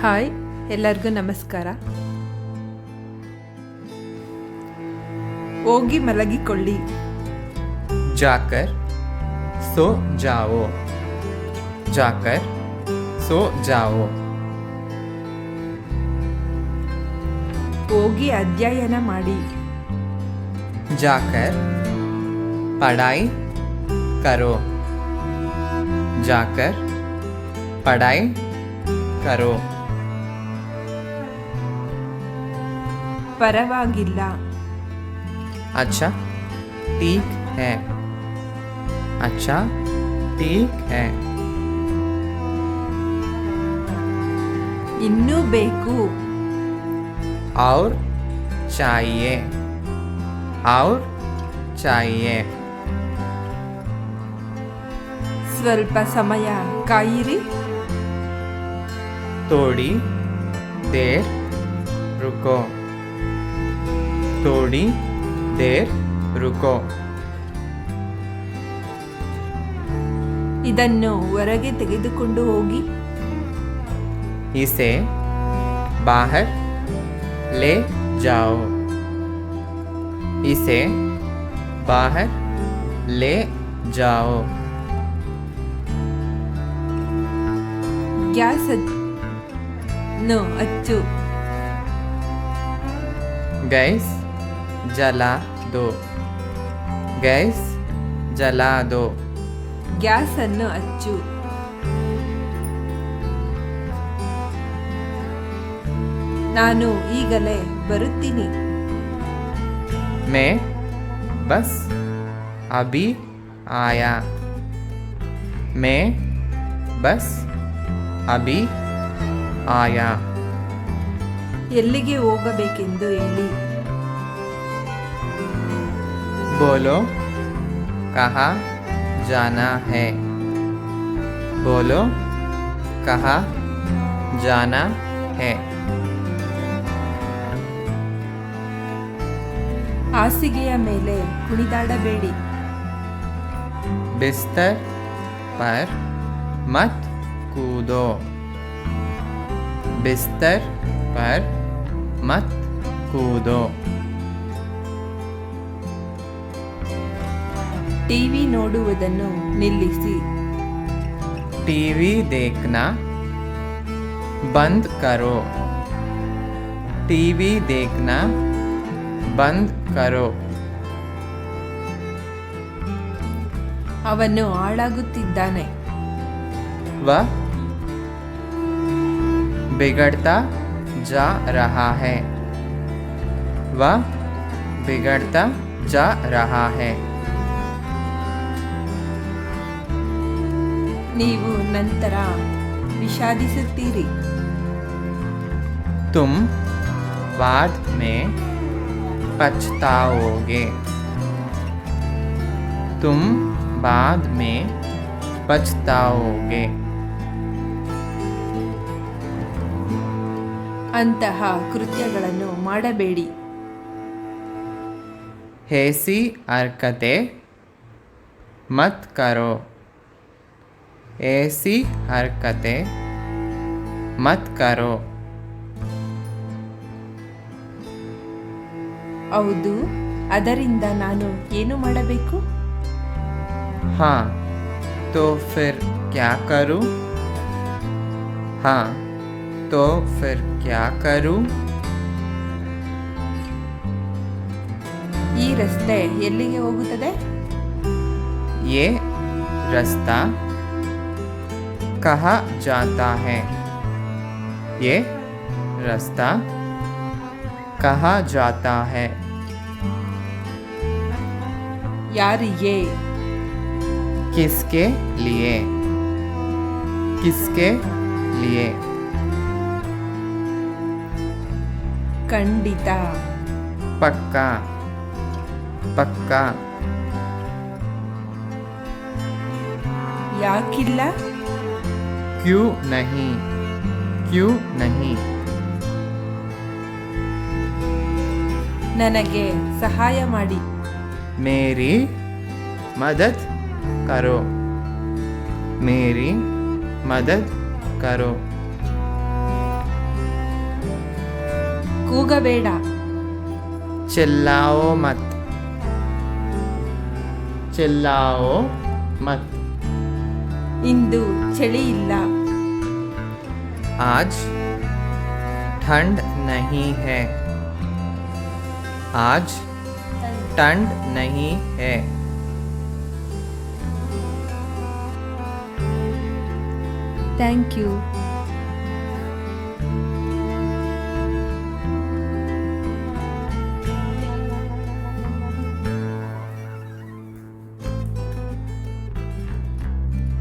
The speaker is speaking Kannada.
ಹಾಯ್ ಎಲ್ಲರಿಗೂ ನಮಸ್ಕಾರ. ಹೋಗಿ ಮಲಗಿಕೊಳ್ಳಿ. ಜಾಕರ್ ಸೋ ಜಾವೋ. ಜಾಕರ್ ಸೋ ಜಾವೋ. ಹೋಗಿ ಅಧ್ಯಯನ ಮಾಡಿ. ಜಾಕರ್ ಪಡಾಯಿ ಕರೋ. ಜಾಕರ್ ಪಡಾಯಿ ಕರೋ. ಪರವಾಗಿಲ್ಲ अच्छा ठीक है अच्छा ठीक है ಇನ್ನೂ ಬೇಕು और चाहिए और चाहिए ಸ್ವಲ್ಪ ಸಮಯ ಕಾಯಿರಿ थोड़ी देर रुको થોડી દેર ರುಕೋ. ಇದನ್ನು ಹೊರಗೆ ತೆಗೆದುಕೊಂಡು ಹೋಗಿ. ಇಸೆ ಬಾಹರ್ ಲೇ ಜಾओ ಇಸೆ ಬಾಹರ್ ಲೇ ಜಾओ ಗ್ಯಾಸ್ ಹಚ್ಚು ಗೈಸ್ ಜಲಾದೋ. ಗ್ಯಾಸ್ ಜಲಾದೋ. ಗ್ಯಾಸನ್ನು ಹಚ್ಚು ನಾನು ಈಗಲೇ ಬರುತ್ತೀನಿ. ಮೇ ಬಸ್ ಅಭಿ ಆಯಾ ಮೇ ಬಸ್ ಅಭಿ ಆಯಾ ಎಲ್ಲಿಗೆ ಹೋಗಬೇಕೆಂದು ಹೇಳಿ. बोलो कहाँ जाना है बोलो कहाँ जाना है ಹಾಸಿಗೆಯ ಮೇಲೆ ಕುಣಿದಾಡಬೇಡಿ बिस्तर पर मत कूदो बिस्तर पर मत कूदो ಟಿವಿ ನೋಡುವುದನ್ನು ನಿಲ್ಲಿಸಿ. ಟಿವಿ ದೇಖ್ನಾ? ಬಂದ್ ಕರೋ. ಟಿವಿ ದೇಖ್ನಾ? ಬಂದ್ ಕರೋ. ಅವನು ಹಾಳಾಗುತ್ತಿದ್ದಾನೆ. ವ? ಬಿಗಡ್ತಾ ಜಾ ರಹಾ ಹೈ. ವ? ಬಿಗಡ್ತಾ ಜಾ ರಹಾ ಹೈ. ನೀವು ನಂತರ ವಿಷಾದಿಸುತ್ತೀರಿ तुम बाद में पछताओगे तुम बाद में पछताओगे ಅಂತಹ ಕೃತ್ಯಗಳನ್ನು ಮಾಡಬೇಡಿ ऐसी हरकतें मत करो ऐसी हरकतें मत करो ಹೌದು ಅದರಿಂದ ನಾನು ಏನು ಮಾಡಬೇಕು हाँ तो फिर क्या करूं हाँ तो फिर क्या करूं ಈ ರಸ್ತೆ ಎಲ್ಲಿಗೆ ಹೋಗುತ್ತದೆ ये रास्ता कहाँ जाता है ये रास्ता कहाँ जाता है ಯಾರಿಗೆ किसके लिए किसके लिए ಖಂಡಿತ पक्का पक्का ಯಾಕಿಲ್ಲ क्यों नहीं क्यों नहीं ನನಗೆ ಸಹಾಯ ಮಾಡಿ मेरी मदद करो मेरी मदद करो ಕೂಗಬೇಡ चिल्लाओ मत चिल्लाओ मत ಇಂದು ಚಳಿ ಇಲ್ಲ आज ठंड नहीं है। आज ठंड नहीं है। Thank you